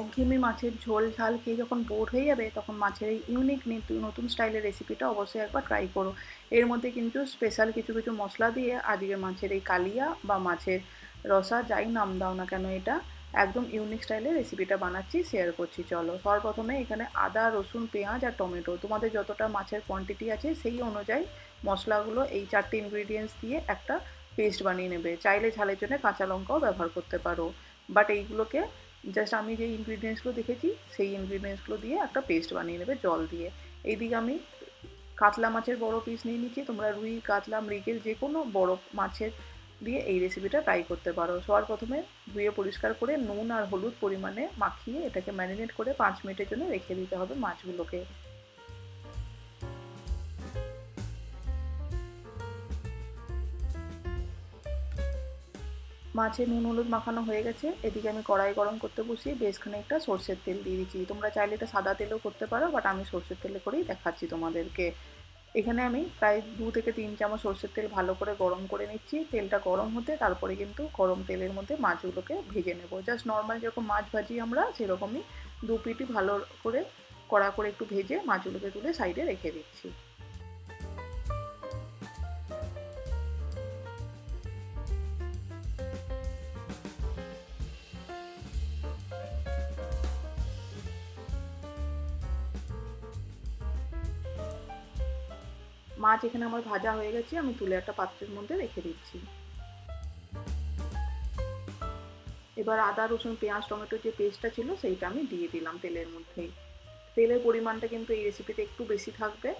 একঘেয়েমি মাছের ঝোল ঝাল খেয়ে যখন বোর হয়ে যাবে, তখন মাছের এই ইউনিক নতুন স্টাইলের রেসিপিটা অবশ্যই একবার ট্রাই করো। এর মধ্যে কিন্তু স্পেশাল কিছু কিছু মশলা দিয়ে আজকে মাছের এই কালিয়া বা মাছের রসা যাই নাম দাও না কেন এটা, একদম ইউনিক স্টাইলের রেসিপিটা বানাচ্ছি শেয়ার করছি। চলো, সর্বপ্রথমে এখানে আদা, রসুন, পেঁয়াজ আর টমেটো। তোমাদের যতটা মাছের কোয়ান্টিটি আছে, সেই অনুযায়ী মশলাগুলো এই চারটে ইনগ্রিডিয়েন্টস দিয়ে একটা পেস্ট বানিয়ে নেবে। চাইলে ঝালের জন্য কাঁচা লঙ্কাও ব্যবহার করতে পারো। বাট এইগুলোকে জাস্ট আমি যে ইনগ্রিডিয়েন্টসগুলো দেখেছি, সেই ইনগ্রিডিয়েন্টসগুলো দিয়ে একটা পেস্ট বানিয়ে নেবে জল দিয়ে। এইদিকে আমি কাতলা মাছের বড় পিস নিয়ে নিচ্ছি। তোমরা রুই, কাতলা, মৃগেল যে কোনো বড় মাছের দিয়ে এই রেসিপিটা ট্রাই করতে পারো। সবার প্রথমে ধুয়ে পরিষ্কার করে নুন আর হলুদ পরিমাণে মাখিয়ে এটাকে ম্যারিনেট করে পাঁচ মিনিটের জন্য রেখে দিতে হবে মাছগুলোকে। মাছে নুন, হলুদ মাখানো হয়ে গেছে। এদিকে আমি কড়াই গরম করতে বসিয়ে বেশ খানিকটা সর্ষের তেল দিয়ে দিচ্ছি। তোমরা চাইলে এটা সাদা তেলেও করতে পারো বাট আমি সর্ষের তেলে করেই দেখাচ্ছি তোমাদেরকে। এখানে আমি প্রায় দু থেকে তিন চামচ সর্ষের তেল ভালো করে গরম করে নিচ্ছি। তেলটা গরম হতে তারপরে কিন্তু গরম তেলের মধ্যে মাছগুলোকে ভেজে নেব। জাস্ট নর্মাল যেরকম মাছ ভাজি আমরা, সেরকমই দু পিটি ভালো করে কড়া করে একটু ভেজে মাছগুলোকে তুলে সাইডে রেখে দিচ্ছি। মাছ এখানে আমার ভাজা হয়ে গেছে, আমি তুলে একটা পাত্রের মধ্যে রেখে দিচ্ছি। এবার আদা, রসুন, পেঁয়াজ, টমেটো যে পেস্টটা ছিল সেইটা আমি দিয়ে দিলাম তেলের মধ্যেই তেলের পরিমাণটা কিন্তু এই রেসিপিতে একটু বেশি থাকবে,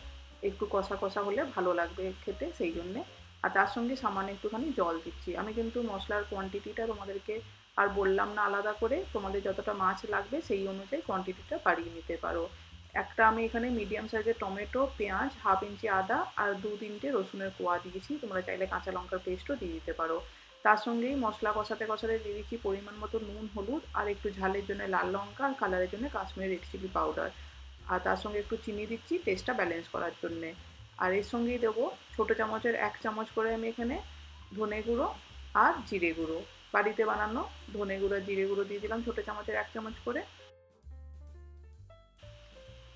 একটু কষা কষা হলে ভালো লাগবে খেতে সেই জন্যে। আর তার সঙ্গে সামান্য একটুখানি জল দিচ্ছি। আমি কিন্তু মশলার কোয়ান্টিটিটা তোমাদেরকে আর বললাম না আলাদা করে, তোমাদের যতটা মাছ লাগবে সেই অনুযায়ী কোয়ান্টিটিটা বাড়িয়ে নিতে পারো। একটা আমি এখানে মিডিয়াম সাইজের টমেটো, পেঁয়াজ হাফ ইঞ্চি আদা আর দু তিনটে রসুনের কোয়া দিয়েছি। তোমরা চাইলে কাঁচা লঙ্কার পেস্টও দিয়ে দিতে পারো। তার সঙ্গেই মশলা কষাতে কষাতে দিয়ে দিচ্ছি পরিমাণ মতো নুন, হলুদ আর একটু ঝালের জন্য লাল লঙ্কা আর কালারের জন্য কাশ্মীরি রেড চিলি পাউডার আর তার সঙ্গে একটু চিনি দিচ্ছি টেস্টটা ব্যালেন্স করার জন্যে। আর এর সঙ্গেই দেবো ছোটো চামচের এক চামচ করে আমি এখানে ধনে গুঁড়ো আর জিরে গুঁড়ো। বাড়িতে বানানো ধনে গুঁড়ো জিরে গুঁড়ো দিয়ে দিলাম ছোটো চামচের এক চামচ করে।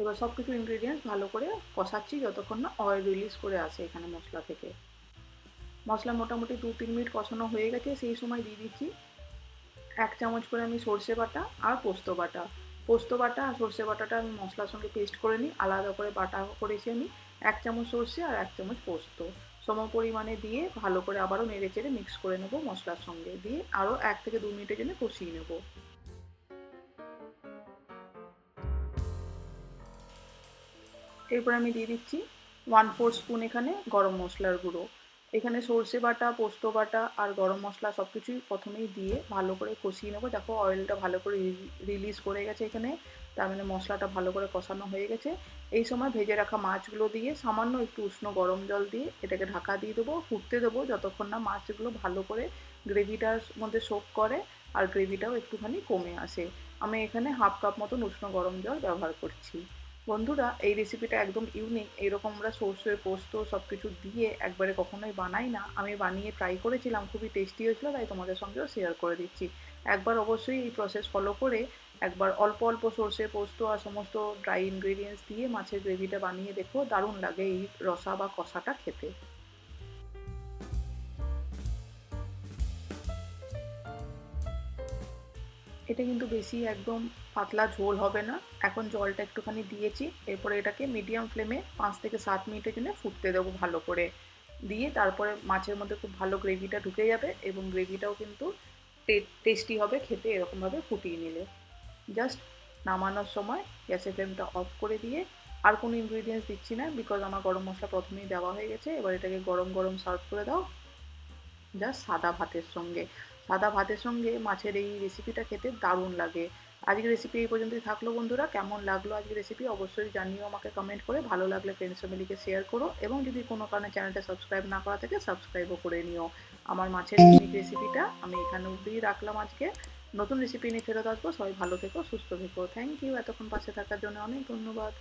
এবার সব কিছু ইনগ্রিডিয়েন্টস ভালো করে কষাচ্ছি যতক্ষণ না অয়েল রিলিজ করে আসে এখানে মশলা থেকে। মশলা মোটামুটি দু তিন মিনিট কষানো হয়ে গেছে, সেই সময় দিয়ে দিচ্ছি এক চামচ করে আমি সর্ষে বাটা আর পোস্ত বাটা। পোস্ত বাটা আর সর্ষে বাটাটা আমি মশলার সঙ্গে পেস্ট করে নিই, আলাদা করে বাটা করেছি আমি এক চামচ সর্ষে আর এক চামচ পোস্ত। সম পরিমাণে দিয়ে ভালো করে আবারও নেড়ে চেড়ে মিক্স করে নেব মশলার সঙ্গে। দিয়ে আরও এক থেকে দু মিনিটের জন্য কষিয়ে নেব। এরপর আমি দিয়ে দিচ্ছি ওয়ান ফোর স্পুন এখানে গরম মশলার গুঁড়ো। এখানে সর্ষে বাটা, পোস্ত বাটা আর গরম মশলা সব কিছুই প্রথমেই দিয়ে ভালো করে কষিয়ে নেব। দেখো অয়েলটা ভালো করে রিলিজ করে গেছে এখানে। তার মানে মশলাটা ভালো করে কষানো হয়ে গেছে। এই সময় ভেজে রাখা মাছগুলো দিয়ে সামান্য একটু উষ্ণ গরম জল দিয়ে এটাকে ঢাকা দিয়ে দেবো, ফুটতে দেবো যতক্ষণ না মাছগুলো ভালো করে গ্রেভিটার মধ্যে সোপ করে আর গ্রেভিটাও একটুখানি কমে আসে। আমি এখানে হাফ কাপ মতন উষ্ণ গরম জল ব্যবহার করছি। বন্ধুরা, এই রেসিপিটা একদম ইউনিক এরকম আমরা সর্ষে, পোস্ত সব কিছু দিয়ে একবারে কখনোই বানাই না। আমি বানিয়ে ট্রাই করেছিলাম, খুবই টেস্টি হয়েছিল, তাই তোমাদের সঙ্গেও শেয়ার করে দিচ্ছি। একবার অবশ্যই এই প্রসেস ফলো করে একবার অল্প অল্প সর্ষে, পোস্ত আর সমস্ত ড্রাই ইনগ্রেডিয়েন্টস দিয়ে মাছের গ্রেভিটা বানিয়ে দেখো, দারুণ লাগে এই রসা বা কষাটা খেতে। এটা কিন্তু বেশি একদম পাতলা ঝোল হবে না। এখন জলটা একটুখানি দিয়েছি, এরপরে এটাকে মিডিয়াম ফ্লেমে পাঁচ থেকে সাত মিনিটের জন্য ফুটতে দেবো ভালো করে। দিয়ে তারপরে মাছের মধ্যে খুব ভালো গ্রেভিটা ঢুকে যাবে এবং গ্রেভিটাও কিন্তু টেস্টি হবে, খেতে এরকমভাবে ফুটিয়ে নিলে। জাস্ট নামানোর সময় গ্যাসের ফ্লেমটা অফ করে দিয়ে আর কোনো ইনগ্রিডিয়েন্টস দিচ্ছি না বিকজ আমার গরম মশলা প্রথমেই দেওয়া হয়ে গেছে। এবার এটাকে গরম গরম সার্ভ করে দাও। জাস্ট সাদা ভাতের সঙ্গে। সাদা ভাতের সঙ্গে মাছের এই রেসিপিটা খেতে দারুণ লাগে। আজকের রেসিপি এই পর্যন্তই থাকল বন্ধুরা। কেমন লাগল আজকের রেসিপি অবশ্যই জানিও আমাকে কমেন্ট করে। ভালো লাগলে ফ্রেন্ডস ফ্যামিলিকে শেয়ার করো এবং যদি কোনো কারণে চ্যানেলটা সাবস্ক্রাইব না করা থাকে সাবস্ক্রাইবও করে নিও। আমার মাছের রেসিপিটা আমি এখানে অব্দিই রাখলাম আজকে। নতুন রেসিপি নিয়ে ফেরত আসব। সবাই ভালো থেকো, সুস্থ থেকো। থ্যাংক ইউ এতক্ষণ পাশে থাকার জন্য অনেক ধন্যবাদ।